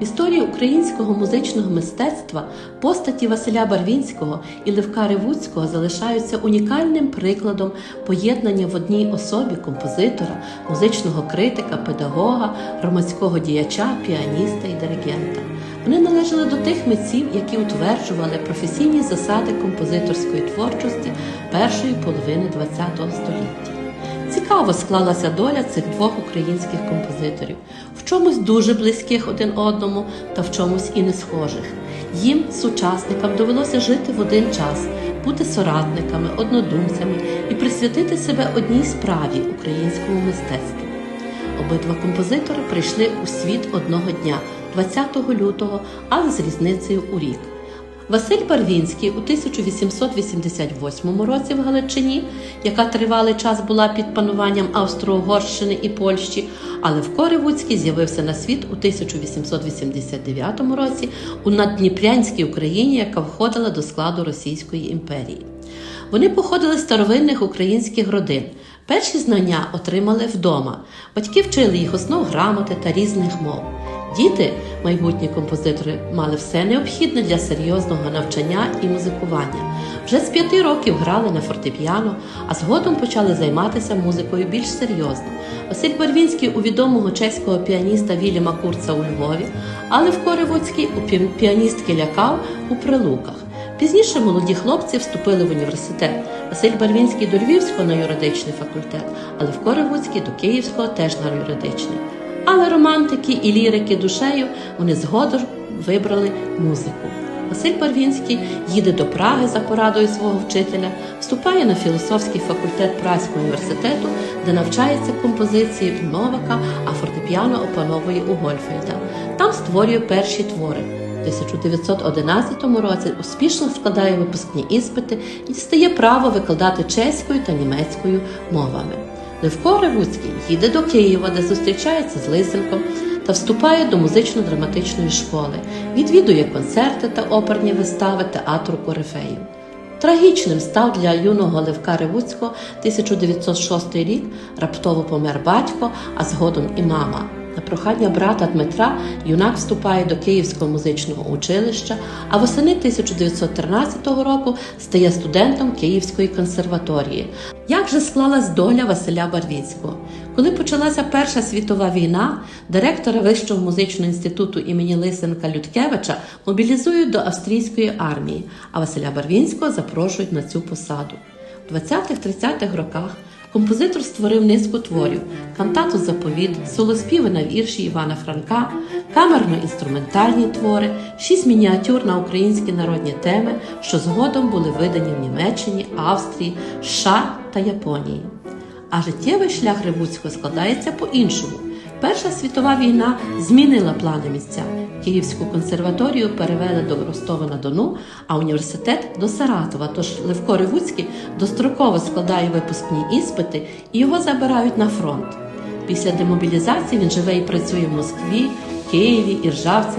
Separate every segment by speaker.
Speaker 1: Історії українського музичного мистецтва постаті Василя Барвінського і Левка Ревуцького залишаються унікальним прикладом поєднання в одній особі композитора, музичного критика, педагога, громадського діяча, піаніста і диригента. Вони належали до тих митців, які утверджували професійні засади композиторської творчості першої половини ХХ століття. Цікаво склалася доля цих двох українських композиторів, в чомусь дуже близьких один одному та в чомусь і не схожих. Їм, сучасникам, довелося жити в один час, бути соратниками, однодумцями і присвятити себе одній справі українському мистецтву. Обидва композитори прийшли у світ одного дня, 20 лютого, але з різницею у рік. Василь Барвінський у 1888 році в Галичині, яка тривалий час була під пануванням Австро-Угорщини і Польщі, а Левко Ревуцький з'явився на світ у 1889 році у наддніпрянській Україні, яка входила до складу Російської імперії. Вони походили з старовинних українських родин. Перші знання отримали вдома. Батьки вчили їх основ грамоти та різних мов. Діти, майбутні композитори, мали все необхідне для серйозного навчання і музикування. Вже з п'яти років грали на фортепіано, а згодом почали займатися музикою більш серйозно. Василь Барвінський у відомого чеського піаніста Вільяма Курца у Львові, а Левко Ревуцький у піаністки лякав у Прилуках. Пізніше молоді хлопці вступили в університет. Василь Барвінський до Львівського на юридичний факультет, а Левко Ревуцький до Київського теж на юридичний. Але романтики і лірики душею вони згодом вибрали музику. Василь Барвінський їде до Праги за порадою свого вчителя, вступає на філософський факультет Празького університету, де навчається композиції Новака, а фортепіано опановує у Гольфельда. Там створює перші твори. У 1911 році успішно складає випускні іспити і дістає право викладати чеською та німецькою мовами. Левко Ревуцький їде до Києва, де зустрічається з Лисенком та вступає до музично-драматичної школи, відвідує концерти та оперні вистави театру Корифеїв. Трагічним став для юного Левка Ревуцького 1906 рік раптово помер батько, а згодом і мама. На прохання брата Дмитра юнак вступає до Київського музичного училища, а восени 1913 року стає студентом Київської консерваторії. Як же склалась доля Василя Барвінського? Коли почалася Перша світова війна, директора Вищого музичного інституту імені Лисенка Людкевича мобілізують до австрійської армії, а Василя Барвінського запрошують на цю посаду. У 20-30-х роках композитор створив низку творів: кантату Заповіт, солоспіви на вірші Івана Франка, камерно-інструментальні твори, шість мініатюр на українські народні теми, що згодом були видані в Німеччині, Австрії, США та Японії. А життєвий шлях Рибуцького складається по-іншому. Перша світова війна змінила плани місця. Київську консерваторію перевели до Ростова на Дону, а університет до Саратова. Тож Левко Ревуцький достроково складає випускні іспити і його забирають на фронт. Після демобілізації він живе і працює в Москві, Києві, Іржавці,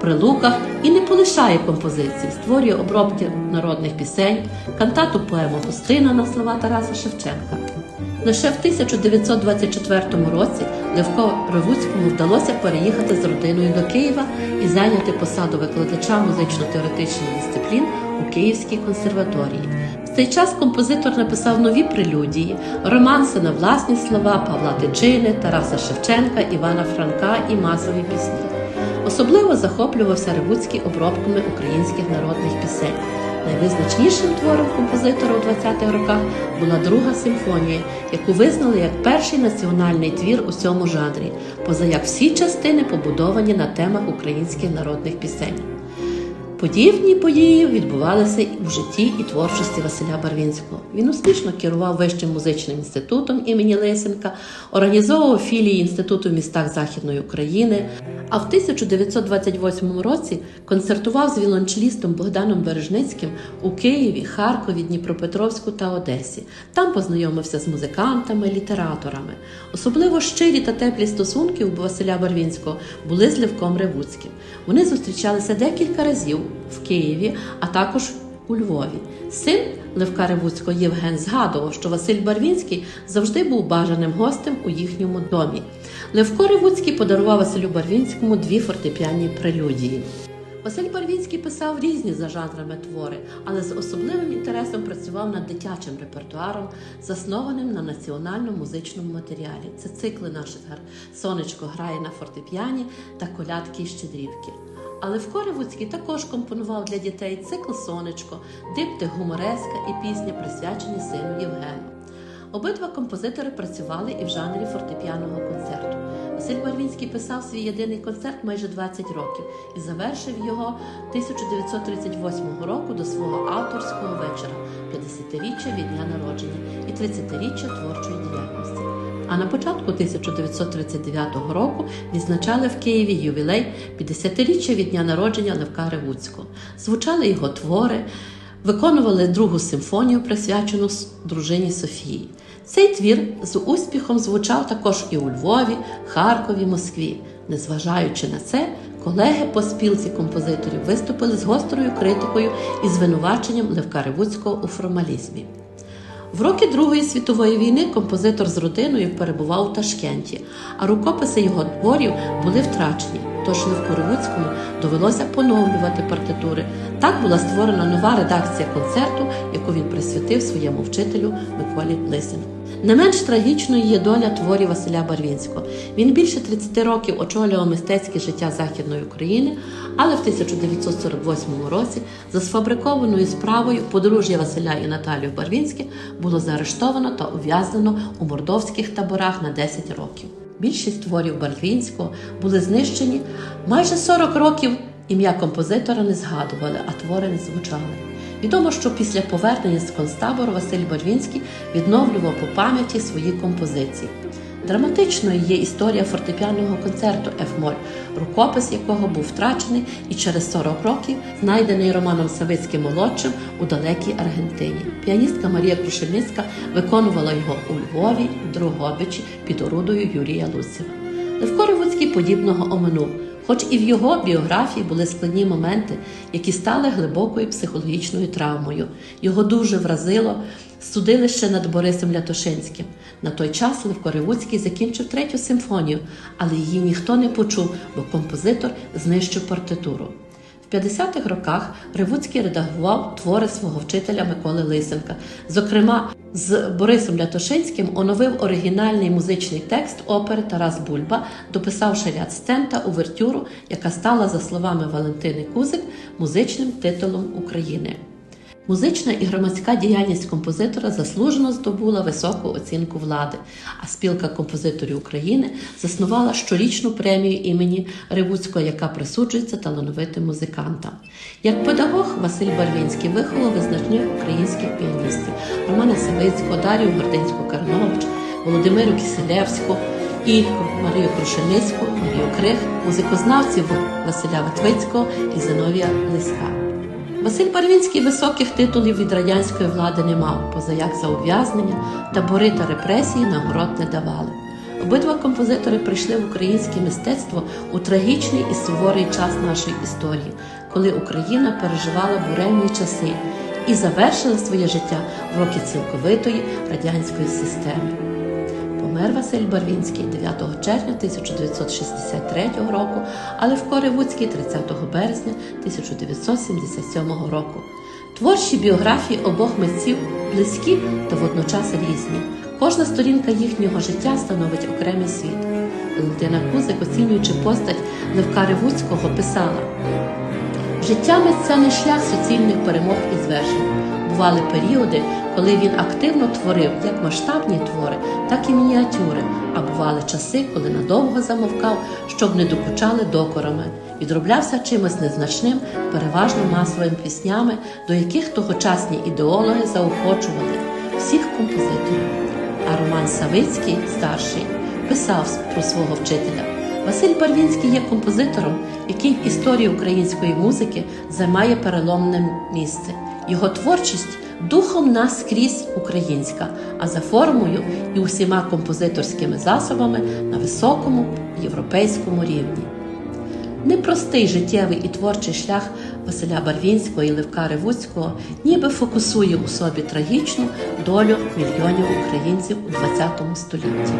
Speaker 1: Прилуках і не полишає композиції, створює обробки народних пісень, кантату поему Гостина на слова Тараса Шевченка. Лише в 1924 році Левко Ревуцькому вдалося переїхати з родиною до Києва і зайняти посаду викладача музично-теоретичних дисциплін у Київській консерваторії. В цей час композитор написав нові прелюдії, романси на власні слова Павла Тичини, Тараса Шевченка, Івана Франка і масові пісні. Особливо захоплювався Ревуцький обробками українських народних пісень. Найвизначнішим твором композитора у 20-х роках була друга симфонія, яку визнали як перший національний твір у цьому жанрі, поза як всі частини побудовані на темах українських народних пісень. Подібні події відбувалися і у житті і творчості Василя Барвінського. Він успішно керував Вищим музичним інститутом імені Лисенка, організовував філії інституту в містах Західної України. А в 1928 році концертував з віолончелістом Богданом Бережницьким у Києві, Харкові, Дніпропетровську та Одесі. Там познайомився з музикантами, літераторами. Особливо щирі та теплі стосунки у Василя Барвінського були з Левком Ревуцьким. Вони зустрічалися декілька разів в Києві, а також у Львові. Син Левка Ревуцького Євген згадував, що Василь Барвінський завжди був бажаним гостем у їхньому домі. Левко Ревуцький подарував Василю Барвінському дві фортепіанні прелюдії. Василь Барвінський писав різні за жанрами твори, але з особливим інтересом працював над дитячим репертуаром, заснованим на національному музичному матеріалі. Це цикли наших гар Сонечко грає на фортепіані та колядки і щедрівки. Але в Коревуцький також компонував для дітей цикл Сонечко, диптих гумореска і пісня, присвячені сину Євгену. Обидва композитори працювали і в жанрі фортепіаного концерту. Василь Барвінський писав свій єдиний концерт майже 20 років і завершив його 1938 року до свого авторського вечора 50-річчя від дня народження і 30-річчя творчої діяльності. А на початку 1939 року відзначали в Києві ювілей 50-річчя від дня народження Левка Ревуцького. Звучали його твори, виконували другу симфонію, присвячену дружині Софії. Цей твір з успіхом звучав також і у Львові, Харкові, Москві. Незважаючи на це, колеги по спілці композиторів виступили з гострою критикою і звинуваченням Левка Ревуцького у формалізмі. В роки Другої світової війни композитор з родиною перебував у Ташкенті, а рукописи його творів були втрачені. Тож Левкоровицькому довелося поновлювати партитури. Так була створена нова редакція концерту, яку він присвятив своєму вчителю Миколі Лисенку. Не менш трагічною є доля творів Василя Барвінського. Він більше 30 років очолював мистецьке життя Західної України, але в 1948 році за сфабрикованою справою подружжя Василя і Наталію Барвінське було заарештовано та ув'язнено у мордовських таборах на 10 років. Більшість творів Барвінського були знищені майже 40 років. Ім'я композитора не згадували, а твори не звучали. Відомо, що після повернення з концтабору Василь Барвінський відновлював по пам'яті свої композиції. Драматичною є історія фортепіанного концерту Ефмоль, рукопис якого був втрачений і через 40 років знайдений Романом Савицьким молодшим у далекій Аргентині. Піаністка Марія Крушельницька виконувала його у Львові, Дрогобичі під орудою Юрія Лусєва. Левко Ревуцький подібного оминув. Хоч і в його біографії були складні моменти, які стали глибокою психологічною травмою. Його дуже вразило судилище над Борисом Лятошинським. На той час Левко Ревуцький закінчив третю симфонію, але її ніхто не почув, бо композитор знищив партитуру. В 50-х роках Ревуцький редагував твори свого вчителя Миколи Лисенка. Зокрема, з Борисом Лятошинським оновив оригінальний музичний текст опери Тарас Бульба, дописавши ряд стен та увертюру, яка стала, за словами Валентини Кузик, музичним титулом України. Музична і громадська діяльність композитора заслужено здобула високу оцінку влади, а спілка композиторів України заснувала щорічну премію імені Ревуцького, яка присуджується талановитим музикантам. Як педагог Василь Барвінський виховав визначних українських піаністів Романа Савицького, Дарію Гординську Карнович, Володимиру Киселевську і Марію Крушеницьку, Марію Крих, музикознавців Василя Ватвицького і Зиновія Лиська. Василь Барвінський високих титулів від радянської влади не мав, поза як за ув'язнення, табори та репресії нагород не давали. Обидва композитори прийшли в українське мистецтво у трагічний і суворий час нашої історії, коли Україна переживала буремні часи і завершила своє життя в роки цілковитої радянської системи. Помер Василь Барвінський 9 червня 1963 року, але в Коревуцький 30 березня 1977 року. Творчі біографії обох митців близькі та водночас різні. Кожна сторінка їхнього життя становить окремий світ. Валентина Кузик, оцінюючи постать Левка Ревуцького, писала: Життя митця не шлях суцільних перемог і звершень. Бували періоди, коли він активно творив як масштабні твори, так і мініатюри, а бували часи, коли надовго замовкав, щоб не докучали докорами, відроблявся чимось незначним, переважно масовими піснями, до яких тогочасні ідеологи заохочували всіх композиторів. А Роман Савицький, старший, писав про свого вчителя. Василь Барвінський є композитором, який в історії української музики займає переломне місце. Його творчість духом наскрізь українська, а за формою і усіма композиторськими засобами на високому європейському рівні. Непростий життєвий і творчий шлях Василя Барвінського і Левка Ревуцького ніби фокусує у собі трагічну долю мільйонів українців у ХХ столітті.